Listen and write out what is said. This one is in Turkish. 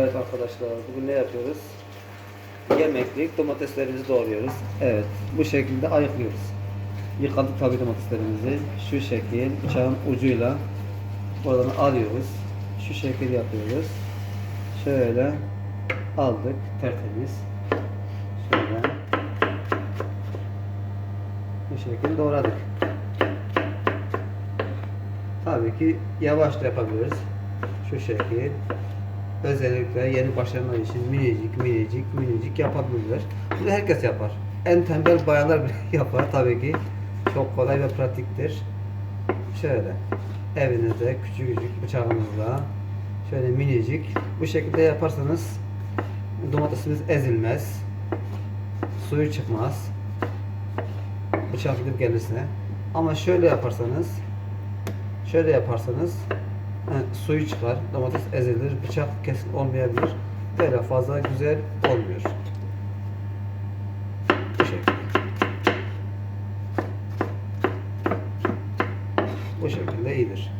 Evet arkadaşlar bugün ne yapıyoruz? Yemeklik domateslerimizi doğruyoruz. Evet bu şekilde ayıklıyoruz. Yıkadık tabi domateslerimizi. Şu şekil bıçağın ucuyla oradan alıyoruz. Şu şekil yapıyoruz. Şöyle aldık tertemiz. Şöyle bu şekilde doğradık. Tabii ki yavaş da yapabiliriz. Şu şekil. Özellikle yeni başlayanlar için minicik minicik minicik yapabilirler. Bunu herkes yapar. En tembel bayanlar bile yapar tabii ki. Çok kolay ve pratiktir. Şöyle evinizde küçük küçük bıçağınızla şöyle minicik bu şekilde yaparsanız domatesiniz ezilmez. Suyu çıkmaz. Bıçak gidip gelirse. Ama şöyle yaparsanız şöyle yaparsanız he, suyu çıkar, domates ezilir, bıçak kesin olmayabilir. Böyle fazla güzel olmuyor. Bu şekilde. Bu iyidir.